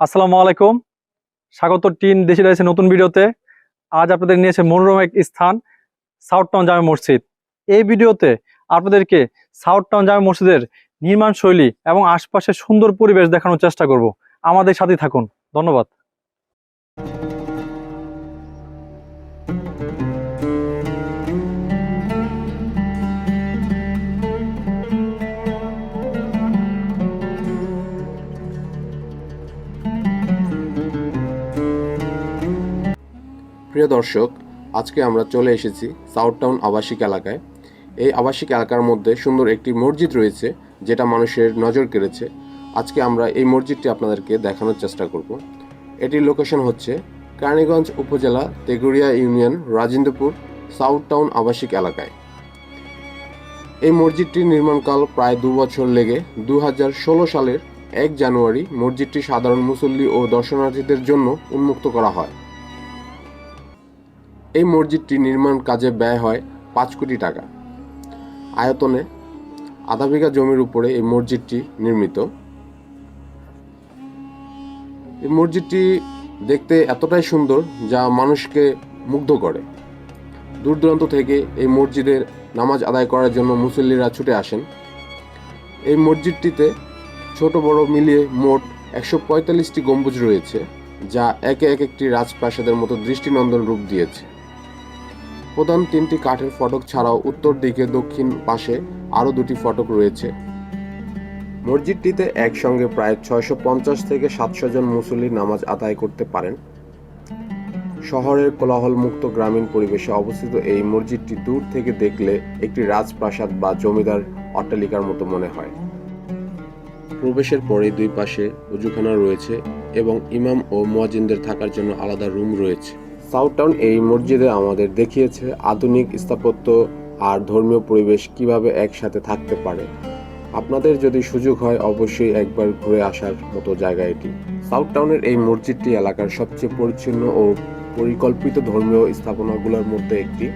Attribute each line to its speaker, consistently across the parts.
Speaker 1: আসসালামু আলাইকুম। স্বাগত টিন দেশে রয়েছে নতুন ভিডিওতে। আজ আপনাদের নিয়েছে মনোরম এক স্থান, সাউথ টাউন জামে মসজিদ। এই ভিডিওতে আপনাদেরকে সাউথ টাউন জামে মসজিদের নির্মাণ শৈলী এবং আশপাশের সুন্দর পরিবেশ দেখানোর চেষ্টা করব। আমাদের সাথে থাকুন। ধন্যবাদ।
Speaker 2: প্রিয় দর্শক, আজকে আমরা চলে এসেছি সাউথ টাউন আবাসিক এলাকায়। এই আবাসিক এলাকার মধ্যে সুন্দর একটি মসজিদ রয়েছে, যেটা মানুষের নজর কেড়েছে। আজকে আমরা এই মসজিদটি আপনাদেরকে দেখানোর চেষ্টা করব। এটির লোকেশন হচ্ছে কেরানীগঞ্জ উপজেলা Teguria union, Rajendrapur south town আবাসিক এলাকায়। এই মসজিদটির নির্মাণকাল প্রায় দু বছর লেগে দু হাজার ষোলো সালের এক জানুয়ারি মসজিদটি সাধারণ মুসল্লি ও দর্শনার্থীদের জন্য উন্মুক্ত করা হয়। এই মসজিদটি নির্মাণ কাজে ব্যয় হয় পাঁচ কোটি টাকা। আয়তনে আধা বিঘা জমির উপরে এই মসজিদটি নির্মিত। এই মসজিদটি দেখতে এতটাই সুন্দর যা মানুষকে মুগ্ধ করে। দূর দূরান্ত থেকে এই মসজিদের নামাজ আদায় করার জন্য মুসল্লিরা ছুটে আসেন। এই মসজিদটিতে ছোট, বড় মিলিয়ে মোট একশো পঁয়তাল্লিশটি গম্বুজ রয়েছে, যা একে এক একটি রাজপ্রাসাদের মতো দৃষ্টিনন্দন রূপ দিয়েছে। প্রধান তিনটি কাঠের ফটক ছাড়াও উত্তর দিকে দক্ষিণ পাশে আরও দুটি ফটক রয়েছে। মসজিদটিতে একসঙ্গে প্রায় ছয়শো পঞ্চাশ থেকে সাতশো জন মুসল্লি নামাজ আদায় করতে পারেন। শহরের কোলাহলমুক্ত গ্রামীণ পরিবেশে অবস্থিত এই মসজিদটি দূর থেকে দেখলে একটি রাজপ্রাসাদ বা জমিদার অট্টালিকার মতো মনে হয়। প্রবেশের পরে দুই পাশে উজুখানা রয়েছে এবং ইমাম ও মোয়াজিনদের থাকার জন্য আলাদা রুম রয়েছে। সাউথ টাউন এই মসজিদে আমাদের দেখিয়েছে আধুনিক স্থাপত্য আর ধর্মীয় পরিবেশ কীভাবে একসাথে থাকতে পারে। আপনাদের যদি সুযোগ হয়, অবশ্যই একবার ঘুরে আসার মতো জায়গা এটি। সাউথ টাউনের এই মসজিদটি এলাকার সবচেয়ে পরিচ্ছন্ন ও পরিকল্পিত ধর্মীয় স্থাপনাগুলোর মধ্যে একটি।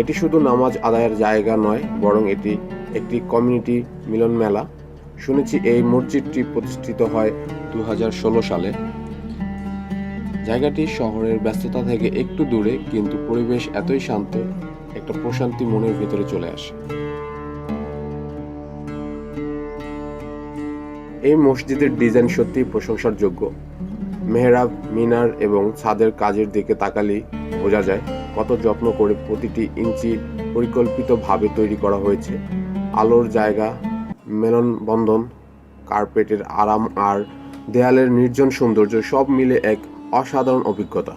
Speaker 2: এটি শুধু নামাজ আদায়ের জায়গা নয়, বরং এটি একটি কমিউনিটি মিলন মেলা শুনেছি এই মসজিদটি প্রতিষ্ঠিত হয় দু হাজার ষোলো সালে। জায়গাটি শহরের ব্যস্ততা থেকে একটু দূরে, কিন্তু পরিবেশ এতই শান্ত, একটা প্রশান্তি মনের ভিতরে চলে আসে। এই মসজিদের ডিজাইন সত্যি প্রশংসার যোগ্য মেহরাব, মিনার এবং ছাদের কাজের দিকে তাকালেই বোঝা যায় কত যত্ন করে প্রতিটি ইঞ্চি পরিকল্পিতভাবে তৈরি করা হয়েছে। আলোর জায়গা মেলন বন্ধন কার্পেটের আরাম আর দেয়ালের নির্জন সৌন্দর্য সব মিলে এক অসাধারণ অভিজ্ঞতা।